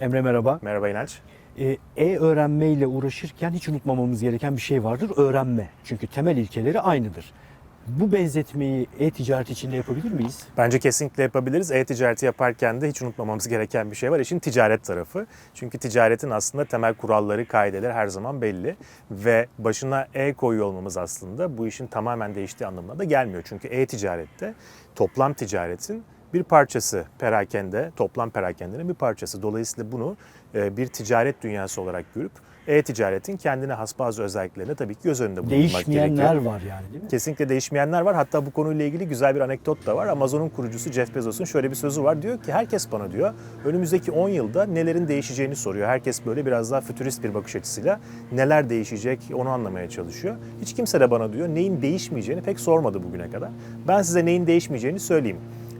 Emre merhaba. Merhaba İnanç. Ee, E-öğrenme ile uğraşırken hiç unutmamamız gereken bir şey vardır. Öğrenme. Çünkü temel ilkeleri aynıdır. Bu benzetmeyi e-ticaret içinde yapabilir miyiz? Bence kesinlikle yapabiliriz. E-ticareti yaparken de hiç unutmamamız gereken bir şey var. İşin ticaret tarafı. Çünkü ticaretin aslında temel kuralları, kaideleri her zaman belli. Ve başına E koyuyor olmamız aslında bu işin tamamen değiştiği anlamına da gelmiyor. Çünkü e-ticarette toplam ticaretin bir parçası perakende, toplam perakendenin bir parçası. Dolayısıyla bunu e, bir ticaret dünyası olarak görüp e-ticaretin kendine has bazı özelliklerini tabii ki göz önünde bulundurmak gerekiyor. Değişmeyenler var yani değil mi? Kesinlikle değişmeyenler var. Hatta bu konuyla ilgili güzel bir anekdot da var. Amazon'un kurucusu Jeff Bezos'un şöyle bir sözü var. Diyor ki herkes bana diyor önümüzdeki 10 yılda nelerin değişeceğini soruyor. Herkes böyle biraz daha fütürist bir bakış açısıyla neler değişecek onu anlamaya çalışıyor. Hiç kimse de bana diyor neyin değişmeyeceğini pek sormadı bugüne kadar. Ben size neyin değişmeyeceğini söyleyeyim.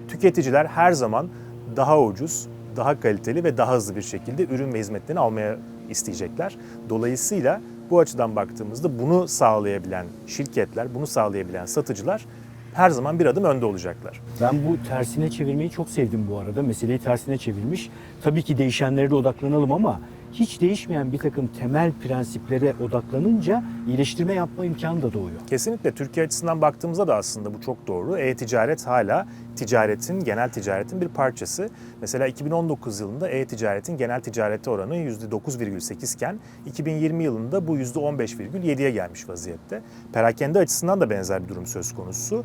Tüketiciler her zaman daha ucuz, daha kaliteli ve daha hızlı bir şekilde ürün ve hizmetlerini almaya isteyecekler. Dolayısıyla bu açıdan baktığımızda bunu sağlayabilen şirketler, bunu sağlayabilen satıcılar her zaman bir adım önde olacaklar. Ben bu tersine çevirmeyi çok sevdim bu arada. Meseleyi tersine çevirmiş. Tabii ki değişenlere de odaklanalım ama hiç değişmeyen bir takım temel prensiplere odaklanınca iyileştirme yapma imkanı da doğuyor. Kesinlikle Türkiye açısından baktığımızda da aslında bu çok doğru. E-ticaret hala ticaretin, genel ticaretin bir parçası. Mesela 2019 yılında e-ticaretin genel ticarete oranı %9,8 iken 2020 yılında bu %15,7'ye gelmiş vaziyette. Perakende açısından da benzer bir durum söz konusu.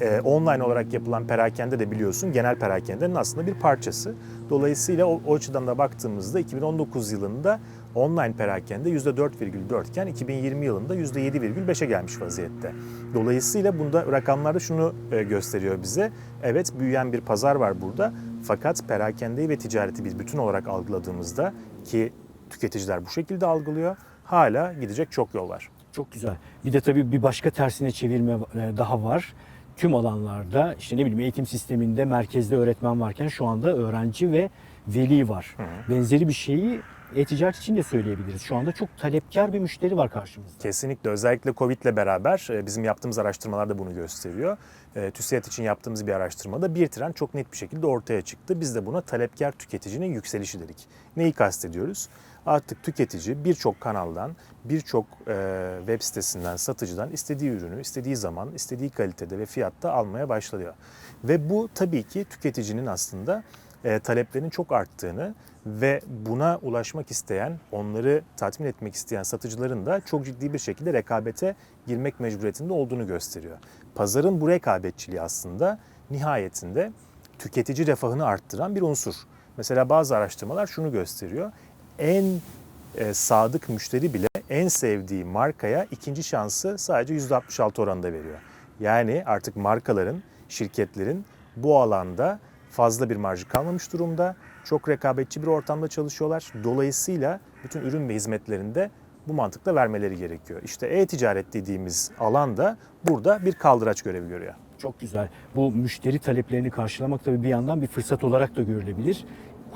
Ee, online olarak yapılan perakende de biliyorsun genel perakendenin aslında bir parçası. Dolayısıyla o, o açıdan da baktığımızda 2019 yılında online perakende %4,4 iken 2020 yılında %7,5'e gelmiş vaziyette. Dolayısıyla bunda rakamlarda şunu e, gösteriyor bize. Evet büyüyen bir pazar var burada. Fakat perakendeyi ve ticareti biz bütün olarak algıladığımızda ki tüketiciler bu şekilde algılıyor. Hala gidecek çok yol var. Çok güzel. Bir de tabii bir başka tersine çevirme e, daha var. Tüm alanlarda işte ne bileyim eğitim sisteminde merkezde öğretmen varken şu anda öğrenci ve veli var. Benzeri bir şeyi e-ticaret için de söyleyebiliriz. Şu anda çok talepkar bir müşteri var karşımızda. Kesinlikle özellikle Covid ile beraber e, bizim yaptığımız araştırmalar da bunu gösteriyor. E, TÜSİAD için yaptığımız bir araştırmada bir trend çok net bir şekilde ortaya çıktı. Biz de buna talepkar tüketicinin yükselişi dedik. Neyi kastediyoruz? Artık tüketici birçok kanaldan, birçok e, web sitesinden, satıcıdan istediği ürünü istediği zaman, istediği kalitede ve fiyatta almaya başlıyor. Ve bu tabii ki tüketicinin aslında e, taleplerinin çok arttığını ve buna ulaşmak isteyen, onları tatmin etmek isteyen satıcıların da çok ciddi bir şekilde rekabete girmek mecburiyetinde olduğunu gösteriyor. Pazarın bu rekabetçiliği aslında nihayetinde tüketici refahını arttıran bir unsur. Mesela bazı araştırmalar şunu gösteriyor. En e, sadık müşteri bile en sevdiği markaya ikinci şansı sadece %66 oranında veriyor. Yani artık markaların, şirketlerin bu alanda fazla bir marjı kalmamış durumda. Çok rekabetçi bir ortamda çalışıyorlar. Dolayısıyla bütün ürün ve hizmetlerinde bu mantıkla vermeleri gerekiyor. İşte e-ticaret dediğimiz alan da burada bir kaldıraç görevi görüyor. Çok güzel. Bu müşteri taleplerini karşılamak tabii bir yandan bir fırsat olarak da görülebilir.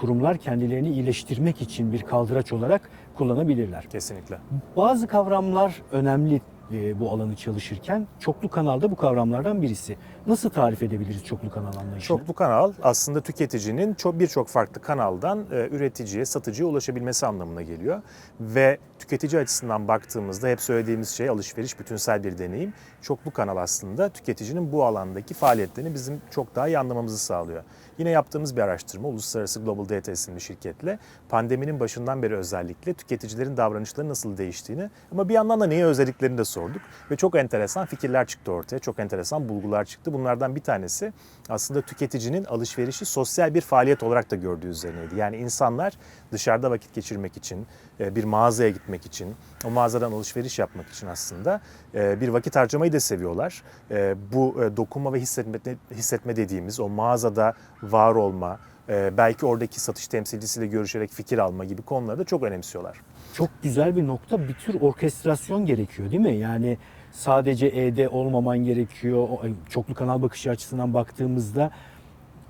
Kurumlar kendilerini iyileştirmek için bir kaldıraç olarak kullanabilirler. Kesinlikle. Bazı kavramlar önemli e, bu alanı çalışırken. Çoklu kanalda bu kavramlardan birisi. Nasıl tarif edebiliriz çoklu kanal anlayışını? Çoklu kanal aslında tüketicinin çok birçok farklı kanaldan e, üreticiye, satıcıya ulaşabilmesi anlamına geliyor. Ve tüketici açısından baktığımızda hep söylediğimiz şey alışveriş bütünsel bir deneyim. Çoklu kanal aslında tüketicinin bu alandaki faaliyetlerini bizim çok daha iyi anlamamızı sağlıyor. Yine yaptığımız bir araştırma Uluslararası Global Data isimli şirketle pandeminin başından beri özellikle tüketicilerin davranışları nasıl değiştiğini ama bir yandan da neye özlediklerini de sorduk. Ve çok enteresan fikirler çıktı ortaya, çok enteresan bulgular çıktı. Bunlardan bir tanesi aslında tüketicinin alışverişi sosyal bir faaliyet olarak da gördüğü üzerineydi. Yani insanlar dışarıda vakit geçirmek için, e, bir mağazaya gitmek için, o mağazadan alışveriş yapmak için aslında e, bir vakit harcamayı da seviyorlar. E, Bu dokunma ve hissetme, hissetme dediğimiz o mağazada var olma, e, belki oradaki satış temsilcisiyle görüşerek fikir alma gibi konuları da çok önemsiyorlar. Çok güzel bir nokta. Bir tür orkestrasyon gerekiyor değil mi? Yani sadece E'de olmaman gerekiyor. Çoklu kanal bakışı açısından baktığımızda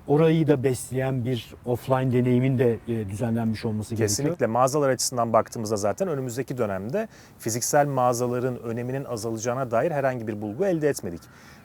orayı da besleyen bir offline deneyimin de e, düzenlenmiş olması gerekiyor. Kesinlikle mağazalar açısından baktığımızda zaten önümüzdeki dönemde fiziksel mağazaların öneminin azalacağına dair herhangi bir bulgu elde etmedik.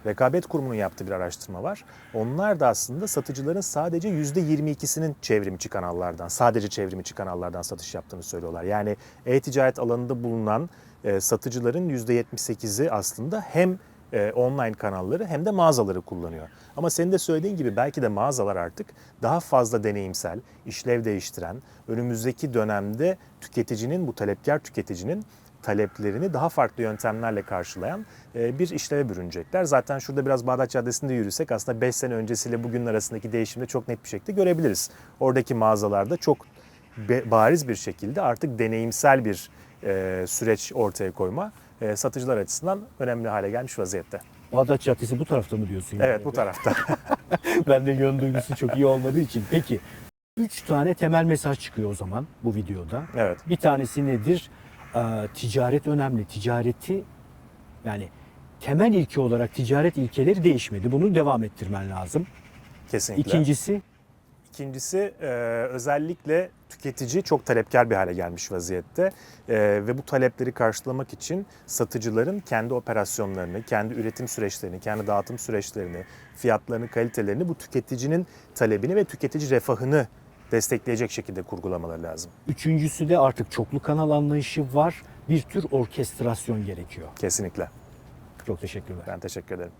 Rekabet Kurumu'nun yaptığı bir araştırma var. Onlar da aslında satıcıların sadece %22'sinin çevrimiçi kanallardan, sadece çevrimiçi kanallardan satış yaptığını söylüyorlar. Yani e-ticaret alanında bulunan e, satıcıların %78'i aslında hem e, online kanalları hem de mağazaları kullanıyor. Ama senin de söylediğin gibi belki de mağazalar artık daha fazla deneyimsel, işlev değiştiren, önümüzdeki dönemde tüketicinin, bu talepkar tüketicinin taleplerini daha farklı yöntemlerle karşılayan e, bir işleve bürünecekler. Zaten şurada biraz Bağdat Caddesi'nde yürüsek aslında 5 sene öncesiyle bugünün arasındaki değişimde çok net bir şekilde görebiliriz. Oradaki mağazalarda çok bariz bir şekilde artık deneyimsel bir e, süreç ortaya koyma e, satıcılar açısından önemli hale gelmiş vaziyette. Bağdat Caddesi bu tarafta mı diyorsun? yani? Evet bu tarafta. ben de yön duygusu çok iyi olmadığı için. Peki, üç tane temel mesaj çıkıyor o zaman bu videoda. evet. Bir tanesi nedir? Ee, ticaret önemli. Ticareti yani temel ilke olarak ticaret ilkeleri değişmedi. Bunu devam ettirmen lazım. Kesinlikle. İkincisi İkincisi e, özellikle tüketici çok talepkar bir hale gelmiş vaziyette E, ve bu talepleri karşılamak için satıcıların kendi operasyonlarını, kendi üretim süreçlerini, kendi dağıtım süreçlerini, fiyatlarını, kalitelerini bu tüketicinin talebini ve tüketici refahını destekleyecek şekilde kurgulamaları lazım. Üçüncüsü de artık çoklu kanal anlayışı var. Bir tür orkestrasyon gerekiyor. Kesinlikle. Çok teşekkürler. Ben teşekkür ederim.